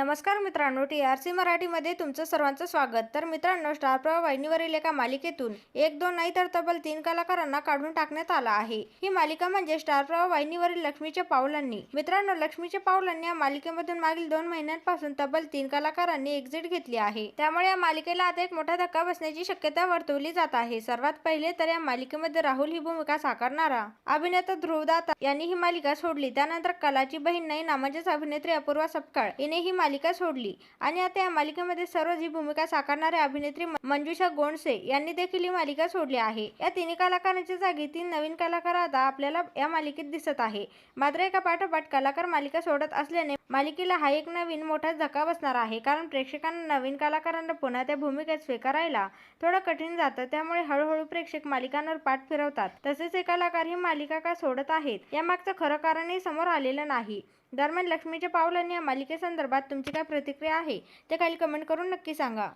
नमस्कार मित्रांनो T R C मराठीमध्ये तुमचं सर्वांचं स्वागत. तर मित्रांनो स्टार प्रवाह वाहिनीवरील एका मालिकेतून एक दोन नाही तर तब्बल तीन कलाकारांना काढून टाकण्यात आला आहे. ही मालिका म्हणजे स्टार प्रवाह वाहिनीवरील लक्ष्मीच्या पावलांनी. मित्रांनो लक्ष्मीच्या पावलांनी या मालिकेमधून मागील दोन महिन्यांपासून तब्बल तीन कलाकारांनी एक्झिट घेतली आहे. त्यामुळे या मालिकेला आता एक मोठा धक्का बसण्याची शक्यता वर्तवली जात आहे. सर्वात पहिले तर या मालिकेमध्ये राहुल ही भूमिका साकारणारा अभिनेता ध्रुवदाता यांनी ही मालिका सोडली. त्यानंतर कलाची बहीण नाही नामांचीच अभिनेत्री अपूर्वा सपकाळ हिने ही मालिका मालिका सोडली. आणि आता या मालिकेमध्ये सर्व ही भूमिका साकारणाऱ्या अभिनेत्री मंजुषा गोंडसे यांनी देखील ही मालिका सोडली आहे. या तिन्ही कलाकारांच्या जागी तीन नवीन कलाकार आता आपल्याला या मालिकेत दिसत आहे. मात्र एका पाठोपाठ कलाकार मालिका सोडत असल्याने मालिकेला हा एक नवीन मोठा धक्का बसणार आहे. कारण प्रेक्षकांना नवीन कलाकारांना पुन्हा त्या भूमिकेत स्वीकारायला थोडं कठीण जातं. त्यामुळे हळूहळू प्रेक्षक मालिकांवर पाठ फिरवतात. तसेच हे कलाकार ही मालिका का सोडत आहेत? यामागचं खरं कारणही समोर आलेलं नाही. दरम्यान लक्ष्मीच्या पावलांनी या मालिकेसंदर्भात तुमची काय प्रतिक्रिया आहे ते खाली कमेंट करून नक्की सांगा.